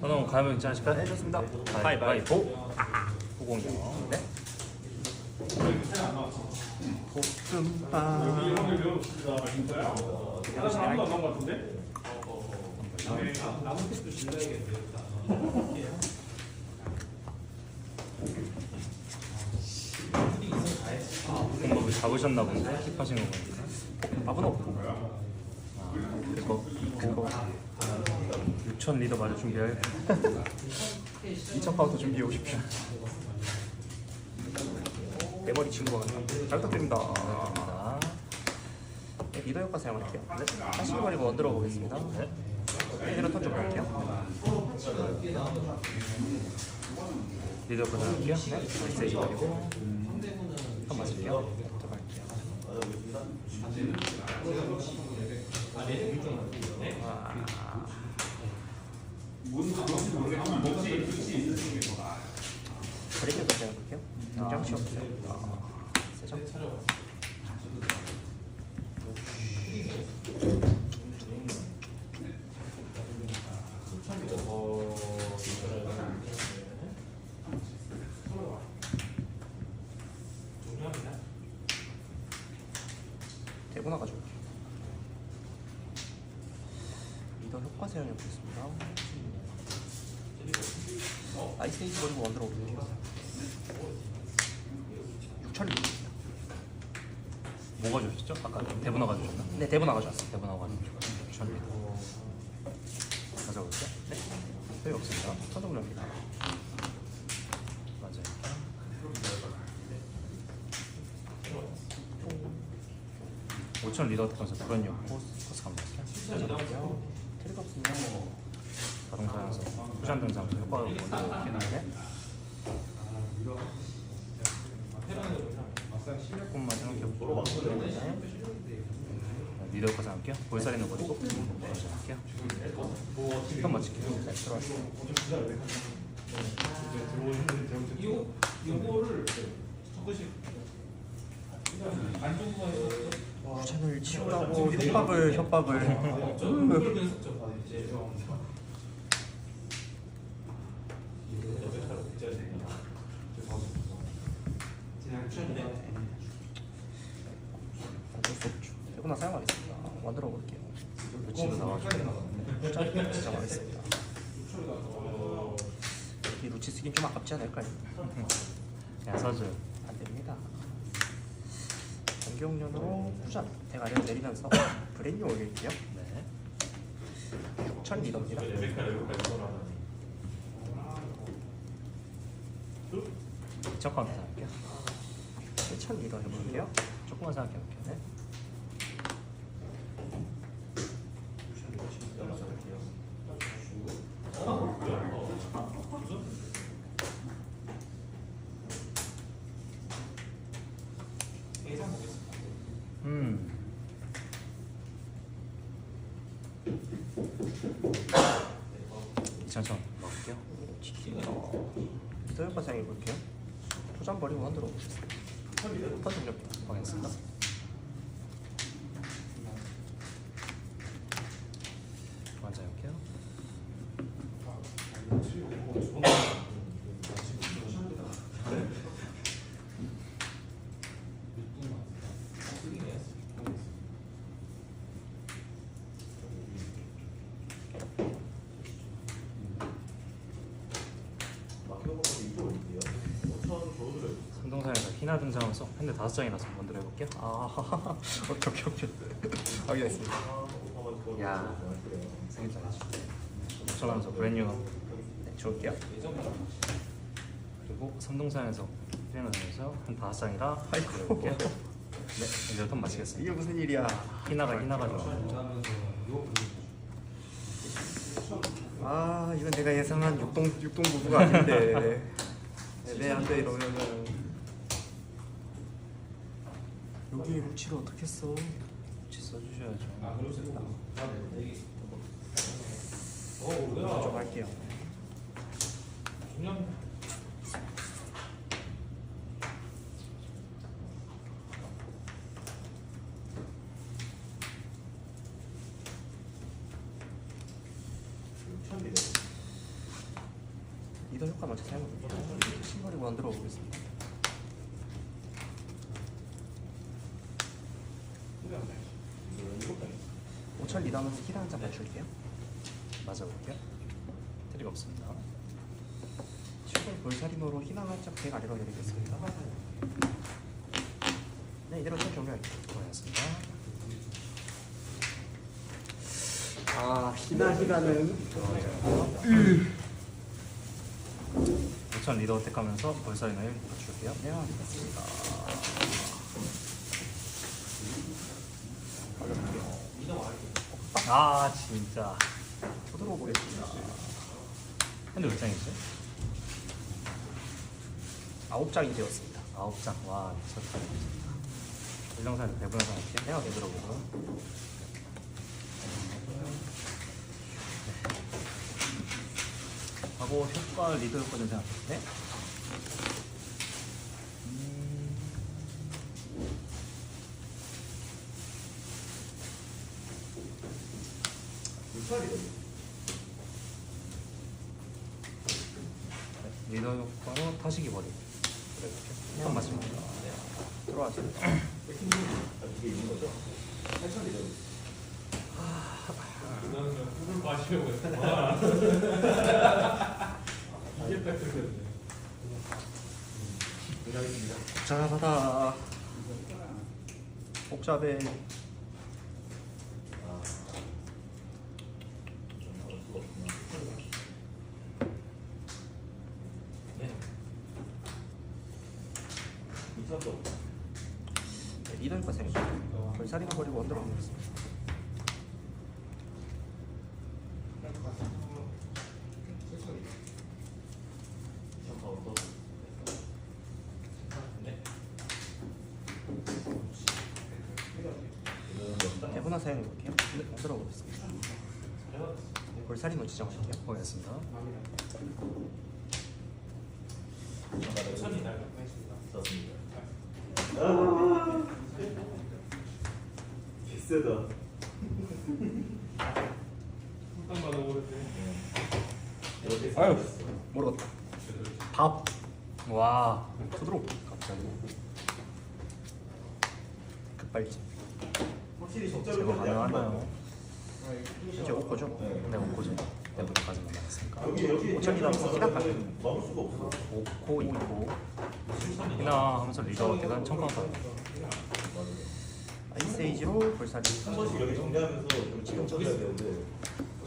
그럼 가면? 네, 좋습니다. 가위바위보. 후공이요. 네. 볶음밥. 볶음밥을 잡으셨나 본데 힙하신 거 보니까. 밥은 없고. 아, 그거 그거 6천 리더 맞아 준비할. 2천 파운드 준비해 오십시오. 내 머리 친구가 잘 부탁드립니다. 네, 리더 효과 사용할게요. 네. 다시 버리고 원들어 보겠습니다. 네. 헤드로 턴좀 할게요. 리더 고생할게요. 네. 메시지 버리고 턴 맞을게요. 아, 브레이크 사용할게요. 당장 쉬었어요. 세죠? 대고 나가줄게요. 리더 효과 사용해 보겠습니다. 아이스에이지 버리고 원들어 올게요. 6천 리 뭐가 주셨죠? 아까 대본 나가 주셨나? 네, 대본 나가져왔어요. 대본 나가 주셨죠. 6천 리더. 가져볼게요. 네, 소용 없습니다. 터정료입니다. 맞아요. 오천 리더 특권서 불안요 코스 감사합니다. 없으면 자 후잔 등장 효과를 먼저 넣겠는데 조금만 생각해보고 리더 효과 생각할게요 볼살이는 버리고 할게요 한 맞출게요 네, 들어왔어요. 구천을 치우라고 협박을 협박을 어쩔 수 없죠. 대구나 사용하겠습니다. 만들어 볼게요. 루치도 나와주고 짧게 지정하겠습니다. 이 루치 쓰긴 좀 아깝지 않을까요? 그냥 써줘요 안 됩니다. 변경련으로 후전 대가리를 내리면서 브레인이 올릴게요. 네 6천 리더입니다. 카 운트 생각할게요 7천 리더 해볼게요. 조금만 생각해 볼게요 네. 음. 이천천 먹을게요 리더 효과 사용해볼게요. 초장 버리고 만들어 보겠습니다. 리더 중력입니다. 확인했습니다 먼저 할게요 삼동산에서 희나 등장하면서 핸드 다섯 장이라서 먼저 해볼게요 아, 오케이 오케이 오케이. 확인했습니다. 야 생일 잘했지 추천하면서 브랜뉴 네, 줄게요. 그리고 삼동산에서 다니면서 한 다섯 장이라 아이고. 해볼게요 네 이제 턴 마치겠습니다 이게 무슨 일이야? 희나가 희나가 좋아 아, 이건 내가 예상한 육동 육동 부부가 아닌데. 네, 안돼 이러면은 여기 루치를 어떻게 써? 같이 써주셔야죠 좀 할게요. 리더 효과 먼저 사용해볼게요. 신발이 만들어 보겠습니다. 오천 리더하면서 힐 한장 맞출게요. 맞아볼게요. 트리가 없습니다. 최근 볼살인으로 희망 한장 백 아래로 내리겠습니다. 네, 이대로 턴 종료할게요. 고맙습니다. 아, 희나 희나는 우천 리더 택하면서 볼사인을 맞출게요. 네, 알겠습니다. 받아볼게요. 아 진짜. 쳐들어 보겠습니다. 핸드 몇 장이지? 아홉 장이 되었습니다. 아홉 장. 와 미쳤다. 배분해서 할게요. 내가 되돌아보고 하고 효과 리더 효과 좀 생각해. 네. 리더 효과로 타시기 버리고. 그래 이렇게. 한 맞습니다. 들어와주세요. 물을 마시려고 했어. 이게 딱 그거였네. 복잡하다. 복잡해. 네, 리더 효과 생각. 볼살이나 버리고 원더로 보겠습니다. 대본화 사용해볼게요. 네, 원더로 보겠습니다. 볼살이노 지정할게요. 고맙습니다. 천이 날 비싸다. 딱 받아보는데. 아유, 모르겠다. 밥. 와 토드로 갑자기 급발진. 확실히 제거 적자를 가능하나요? 이제 오코죠? 네 오코죠. 내부까지 만났으니까. 여기 여기 오천이랑 희나 가능. 막을 수가 없어. 오코 이코 이나 하면서 리더 대단 청강사. 아이스에이지로 볼살이. 한 번씩 여기 정리하면서 좀 지금 쳐줘야 되는데.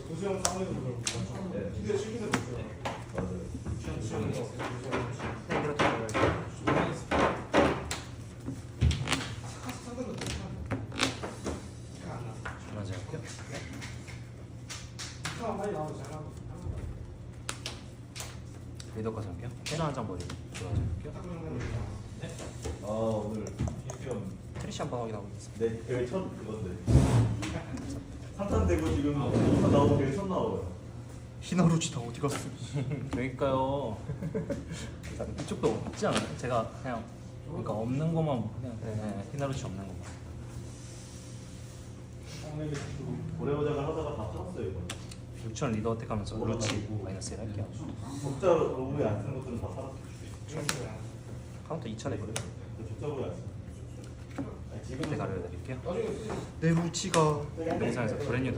도수형 네. 근데 실기는 못해요. 맞아요. 네, 이대로 들어갈게요. 맞아 할게요. 리더과 상게요. 해나 한장 버리고 들어가자 할게요. 아 오늘 비피엄 트리시 한번 확인하고 있겠습니다. 네 대회 첫 그건데. 산탄되고 지금 이판 나오고 대회 첫 나와요. 히나루치 다 어디 갔어? 그러니까요. 이쪽도 없지 않아요? 제가 그냥 그러니까 없는 것만 그냥 네, 히나루치 없는 것만. 고래오작을 하다가 다 팔았어요 이거. 6천 리더 택하면서 루치 마이너스 1 할게요. 적자로 로브에 안 쓰는 것들은 다 팔았어요. 카운터 2천에 버려. 적자로 안 쓰는. 아니, 네 지금은 가려 드릴게요. 내 루치가 영상에서 브랜뉴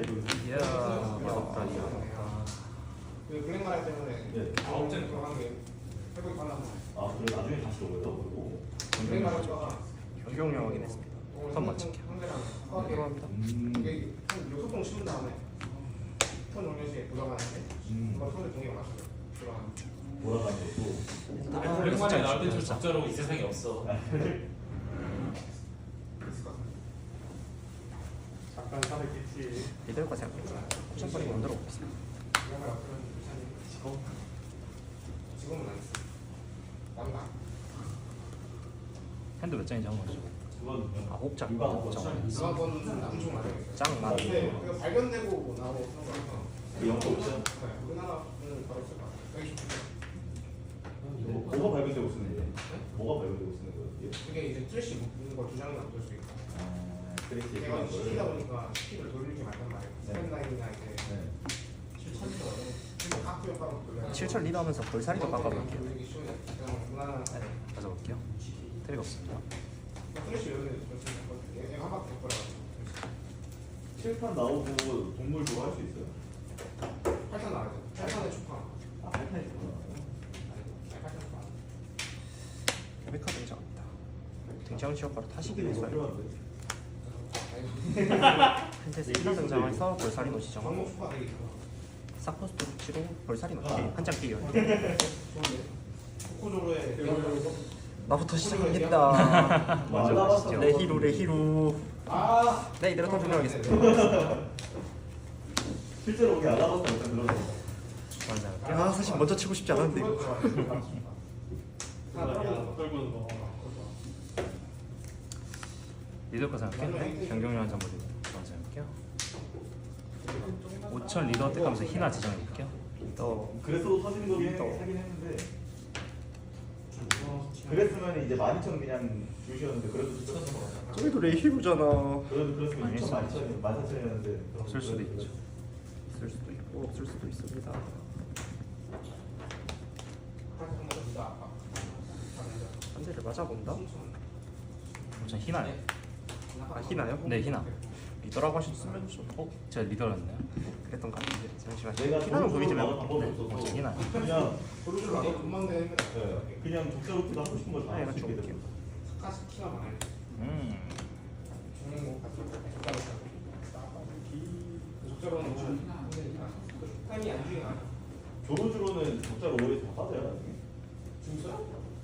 이거. 이야 맛없다 이야 맛없다. 그 블랙마라 때문에 네. 아홉 장 들어간 게 회복이 빨라서. 아 그래 나중에 다시 오고요 그리고. 블랙마라가 적용량 확인 했습니다. 선 맞출게요. 들어갑니다. 이게 한 요소통 씌운 다음에 턴 올려시 돌아가는데 그걸 손에 동에 맞춰요. 들어가는. 아, 오랜만에 나올 때저 적자로 이 세상에 없어. 있을 것. 잠깐 사백겠지. 리더과 생각합니다. 쿠션 버리고 원더로 보겠습니다. 블랙마라 그런 괜찮니? 지금은 안 써. 남가. 핸드 몇 장인지 한번. 그건 아홉 장. 아홉 장. 그건 남중 맞아요. 짱 많아. 근데 그거 발견되고 뭐 나오고. 그 영도 없죠. 네, 우리나라는 바로 쓸것 같아요. 여기 뭐, 뭐가 발견되고 쓰는 거예요? 뭐가 발견되고 쓰는 거예요? 이게? 그게 이제 트래시 묶는 거두 장이나 붙을 수 있고. 아, 그렇게 내가 시키다 보니까 스킬을 돌리지 말단 말이에요. 네. 스탠라인이나 이제 네. 7천 리더 하면서 볼살이도 바꿔볼게요. 돌리기 쉬운 그냥 무난한 네, 가져볼게요. 트릭 없습니다. 플래시 여기 얘가 한 바퀴 돌아가지고 칠판 나오고 동물 좋아 할 수 있어요? 8탄 나가죠 8탄에 초파 아, 팔판이 있구나. 아니 8탄 초파 레베카 등장합니다. 등장 바로 타시기 이게 볼살. 필요한데. 현재 스피너 등장해서 볼살이노 지정. 광목 초파 되게 좋아 사코스토 치로 볼살이노 한장 코코조로의 나부터 시작하겠다. 가시죠. 레히로 레히로. 아네 이대로 더 조명하겠습니다. 실제로 우리 알아봤어 일단 들어서. 아 사실 먼저 치고 싶지 않았는데 이거. 떨구는 거 리더 거 생각할게요. 변경료 한장 버리고 저거 생각할게요. 5천 리더 획득하면서 희나 지정해볼게요. 또 그래서도 터지는 거긴 또. 하긴 했는데. 그랬으면 이제 12,000 그냥 주시었는데 그래도 좀- 저기도 레히로잖아. 그래도 그랬으면 아닐 6,000 수도 12,000 14,000이었는데 없을 수도 있죠. 있을 수도 있고 없을 수도 있습니다. 한 대를 맞아본다. 5천 희나요? 아 희나요? 네, 희나. 리더라고 하셨으면 좀 어? 제가 리더였나요? 그랬던 것 같은데 잠시만요. 희나는 보이지 나갈 말고. 방법이 네, 희나. 그냥 금방 되는 네, 그냥 족자로도 하고 싶은 거다 아, 얘가 할수 있게 좋을게요. 됐어. 카스 키가 많아요 음. 중국 같은 적자로는 좀 타임이 안 중요해 조로주로는 족자로 오래 다 빠져요 나중에. 중서요?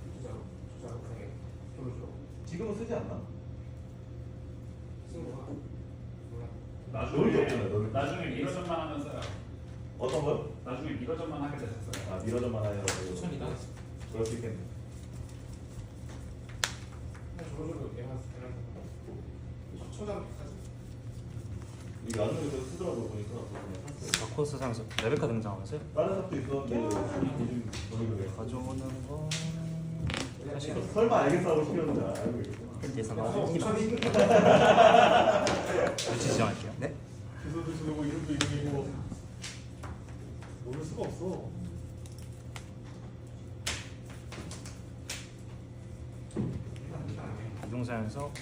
진짜로 진짜로 도루줄 지금은 쓰지 않나? 쓴 거가 몰라 넣을 게 없잖아요, 넣을 게. 나중에 미러전만 하면 써요. 어떤 거요? 나중에 미러전만 하게 되셨어요. 아 미러전만 하여 천이다 그럴 수 있겠네 얘가 그냥 초장 이 나중에 그 쓰더라고 보니까 샀어요. 바코스 상에서 레베카 등장하면서요? 다른 삽도 있었는데 요즘 가져오는 거. 설마 알겠어 하고 시켰는데 알고 있구나 예상 어, 나오고 희나. 천이 위치 지정할게요. 네. 주소도 주소고 이름도 이름이고 모를 수가 없어 이동사에서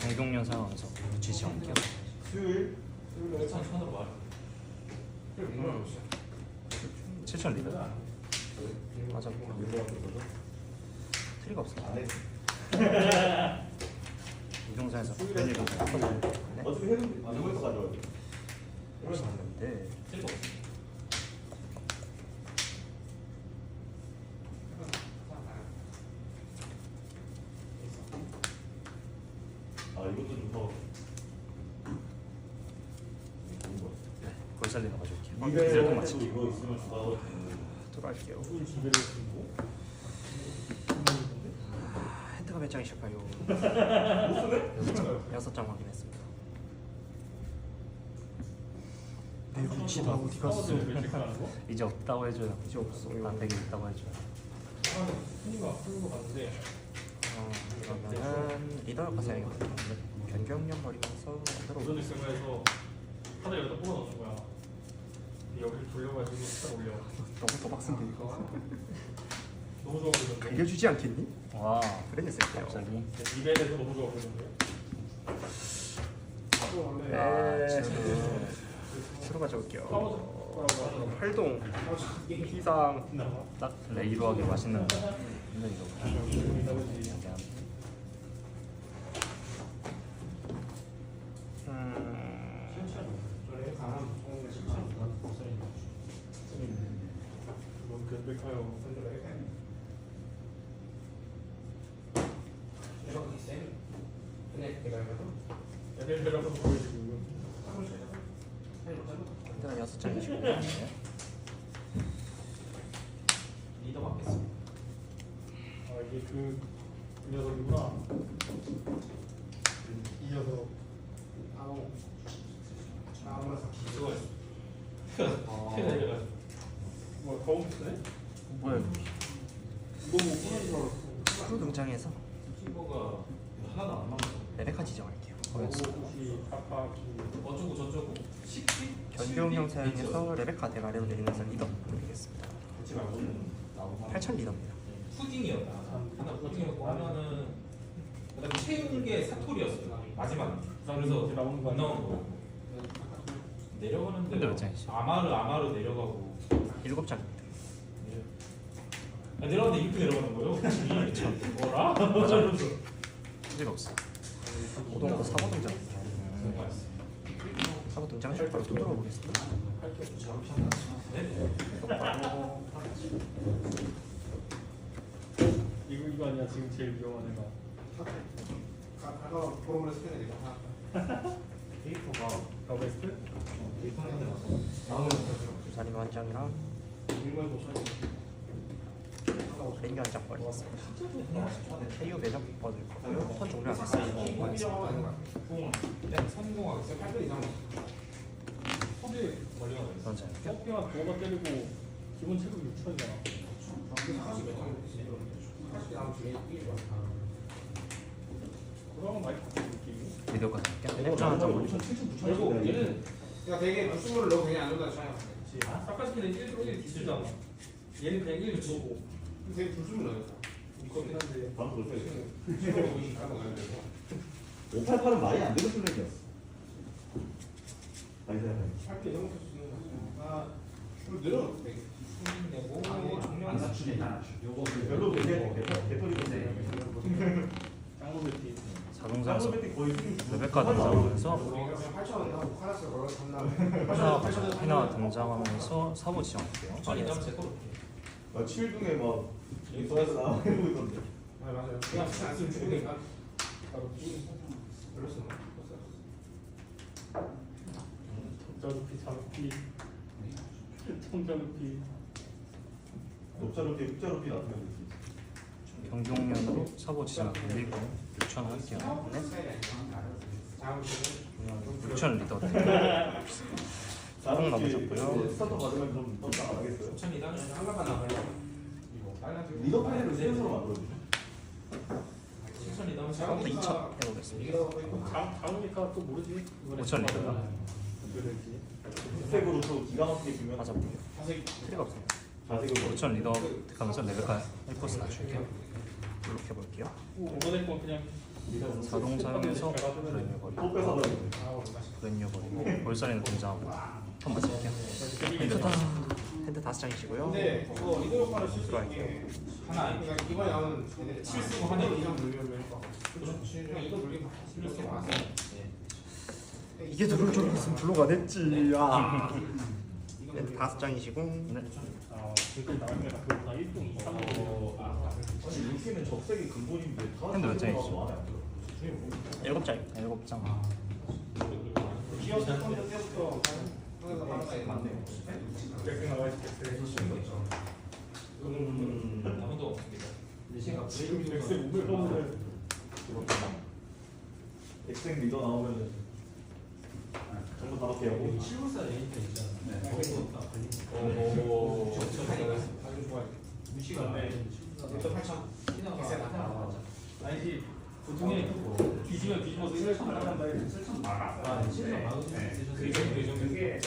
경동련 사용하면서 위치 지정할게요. 수요일 수요일에 천 천으로 말해 그래 얼마나 없어 7천 리더. 맞아. 트리가 없어. 변일 동사. 네. 어차피 해금 누구에서 가져와야 돼 맞는데 아 이것도 좀 더. 좋은 거. 네, 골살 리더 가져올게요. 이베 이제 또도 마칠게요. 이거 있으면 주다고 들어갈게요. 집에 쓰고 아, 핸드가 몇 장이실까요? 여섯 장 확인했습니다. 치다 어디 갔어? 이제 없다고 해줘요. 이제 없어요. 안 되게 있다고 해줘요. 손이가 푸는 거 같은데 어, 그러면은 리더가 사용해볼게요. 변경련 버리면서 만들어 우선 있으면서 하나 여기다 뽑아 넣는 거야. 여기를 돌려가지고 딱 올려. 너무 도박스인데 이거. 너무 좋아 보이는데. 알려주지 않겠니? 와, 그래 쓸게요. 갑자기. 입에 대해서 너무 좋아 보이는데. 하도 원래 네. 새로 가져올게요. 활동, 희상, 딱 레이로하게 맛있는 이거 음, 전에 강한 좋은 실천 뭔 견백하여. 이렇게 쌤 근데 내가 이거 애들 데려가서 보여주고. 여섯 장이시고 리더 받겠어 아 이게 그, 그 녀석이구나. 이 녀석. 아우 아무나 그거 큰 애가지고. 뭐야 거울이네? 뭐야? 이거 뭐 꾸는 줄 알았어. 프로 등장해서 키보가 하나도 안 남았어. 레베카 지정할게요. 오키, 아파키. 변경형 사용해서 레베카 대가리로 내리면서 리더 말고는 8천 리더입니다. 푸딩이었다. 하나 푸딩이었고 하나는 그다음에 채운 게 사토리였어요. 마지막에. 그래서 이제 나오는 거? 나오는 거. 내려가는데 몇 장이지? 아마르 아마르 내려가고 일곱 장입니다. 아, 내려가는데 이렇게 내려가는 거예요? 뭐라? 소지가 없어. 고동도 사고 등장. 사고 등장 중 바로 두드려 보겠습니다. 이거 이거 아니야 지금 제일 위험한 애가. 가- 가서 보름을 스캔해 내가 데이터가 더베스트? 부산이 한 장이랑 도착 랭 겨 한장 버리겠습니다. 태유 매력 버릴 거고요. 턴 종료 안공 성공하겠어요? 8분 이상 소비 걸려가 있어. 장. 뽑기가 도가 때리고 기본 체급 6천이잖아. 사실 몇 장이 됐지 사실 다음 주에 이게 좋아 그러면 많이 바뀌는 느낌이. 미디어까지 할게. 랭겨 한장 버리. 그리고 얘는 그러니까 되게 부수물을 넣고 그냥 안 넣는다 차이가 사카스키는 1 1 기술잖아. 얘는 그냥 1 주고. 되게 부수물 넣었어 이거긴 한데. 방금 볼때 실제로 보이시 다른 거 알고 588은 말이 안 되는 플랜이었어. 아니 생각해. 8분 이상 쓸수 있는 거아 그걸 늘어놓고 되게 내고 아니, 정량 요거 별로 되게 개털이던데. 짱구베티. 자동사에서 쌍꺼배tti 거의 수준. 레베카 등장하면서 우리가 그냥 8천 하고 카라스 걸어서 산 다음에 피나 등장하면서 사보 지정할게요. 천이 거로. 아, 7등에 막 인터넷에 나오고 있던데. 아 맞아요 그냥 쓰면 죽으니까 바로 별로 쓰는 거 적자루피, 자루피. 청자루피. 녹자루피, 흑자루피 나타나는 거지. 경종련으로 사보 지정 돌리고 6천 할게요. 네? 다음 주는 6천 리더. 다음 남으셨고요. 스타터 받으면 좀더 나가겠어요. 천이 나면 한가만 나가려고 이거 빨간색 리더 패널을 스스로 만들어주죠. 천이 나면 다음부터 제가 2천 해보겠습니다. 장우니까 또 모르지. 이번에 5천 리터다. 어떻게 될지. 색으로 또 기가 막히게 주면 맞아볼게요. 자색 트리가 없습니다. 자색으로 5천 리더 가면서 레베카 1코스 낮출게요. 이렇게 볼게요. 이번에 건 그냥 자동 사용해서 브레뉴 버리고 브레뉴 버리고 볼살이는 등장하고 턴 맞을게요. 핸드 다 핸드 다섯 장이시고요. 실력 게 많아서 이게 들어올 줄 알았으면 블로가 됐지. 아. 핸드 다섯 장이시고 네. 아 지금 나온 게다 그거보다 1등 이상 아니 루키는 적색이 근본인데 다 핸드 몇? 마음에 안 들어. 일곱 장. 7장. 기업 사건 백승 나와 때 음. 아무도 없습니다. 지금 백승 오늘 하면은 엑생 리더 나오면은 전부 다 바뀌고. 실물사 레인트 있잖아. 네. 오 오. 아주 좋아요 무시가 네. 일단 8천 아니지 보통에 뒤지면 뒤집어서 1을 나간다 이렇게 아, 실물 많은 그 정도 그 정도 게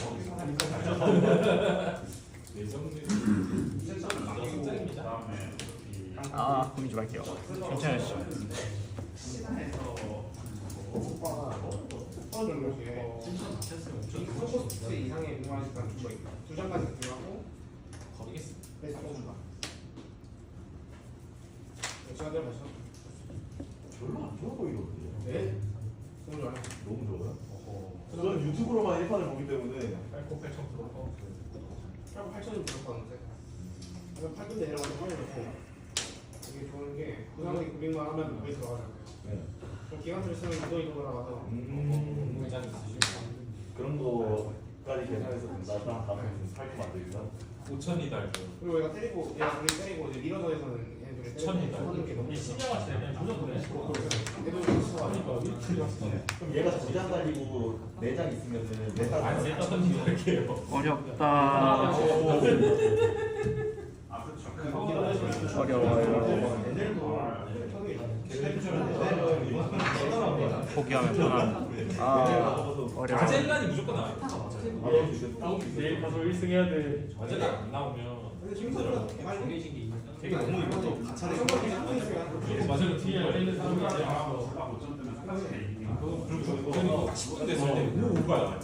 아. 고민 좀 할게요. 괜찮으시죠? 어느 정도씩 이 이상의 운동할 시간 두번 있고 두 장까지 들어가고 거리겠습니다. 네, 주가 제가 내가 봤어 별로 안 좋아 보이거든요. 네? 너무 좋아요 너무 좋아요. 저는 유튜브로만 1판을 보기 때문에. 빨고 빼청 들어가 하고 8천이 부족하는데. 그냥 8분 내려가서 넣고. 이게 좋은 게 부상이 구링만 하면 물에 들어가잖아요 네. 그럼 기관차를 쓰면 이동 이동을 하서. 음, 공장 있으시고 그런 거까지 계산해서 된다. 딱 다음에 만들기가. 5천이 달죠. 그리고 얘가 때리고 얘가 우리 때리고 이제 밀어서에서는 천이다. 하는 게 너무 이 신경할 때 그냥 조정 보내 얘도 좀 있어가지고 그럼 얘가 두장 달리고 네 장 있으면은 네장 안 세다. 어렵다. 어려워요. 포기하면 편한. 아 어려워. 가젤란이 무조건 나와요. 내일 가서 1승 해야 돼. 어제가 안 나오면 맞아요. 뒤에 열리는 사람이 이제 알아서. 그리고 10분 됐을 때 우가야.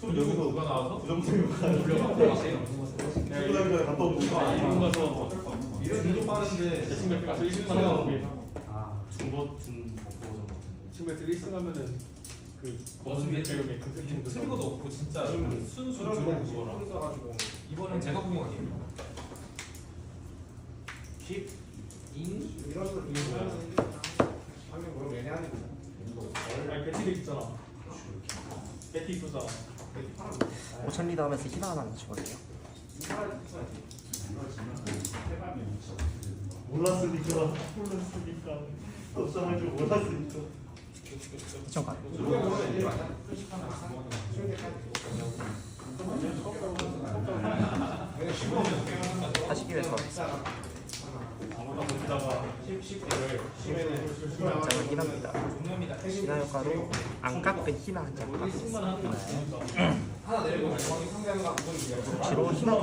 술 여기서 우가 나와서 부정생각 축구장에 갔다 온 거가 이런 가서 중도 빠른데 친구들 가서 1승 하는 게 중보 중 먹고 친구들 1승 하면은 그 머슴 머슴 대용의 그 세팅도 틀리고도 없고 진짜 순수 그런 주로 거 그거라. 써가지고 이번엔 제가 구경할게요. 인 이런 걸 하면 뭘 매ne하는 거 아니 배티백 있잖아. 배티 있었잖아. 5천 리더 하면서 희나 하나 맞추거든요. 몰랐으니까 몰랐으니까 걱정할 줄 몰랐으니까 2천 반. 다시 기회에서 장을 희나입니다. 희나 효과로 안 깎은 희나 한 장. 승만 하는 거 하나 내리고 정확히 상대하는 거 보는 주로 희나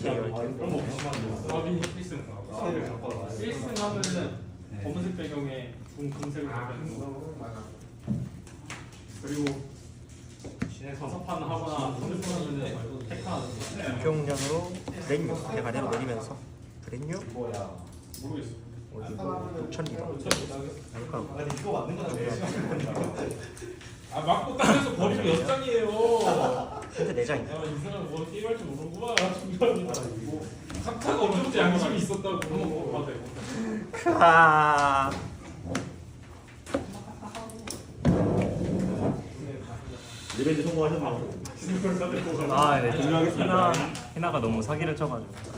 계열 러빈 1승. 1승 하면은 검은색 배경에 중 금색을 잡는 거. 그리고 서판 하거나 핸드폰 하면은 테크 하는 거. 교용량으로 브랜뉴 대가리로 내리면서 브랜뉴 모르겠어. 어디 6천 리더. 효과 아니 이거 맞는 거 같아 아 맞고 땅에서 버리면 몇 장이에요. 현재 4장입니다. 야, 이 사람 뭐 게임할 줄 모르는구나. 중간에. 상타가 언제부터 양심이 있었다고. 그런 거 봐도 크아. 리벤지 성공하셨나요? 아, 네. 희나, 희나가 너무 사기를 쳐가지고.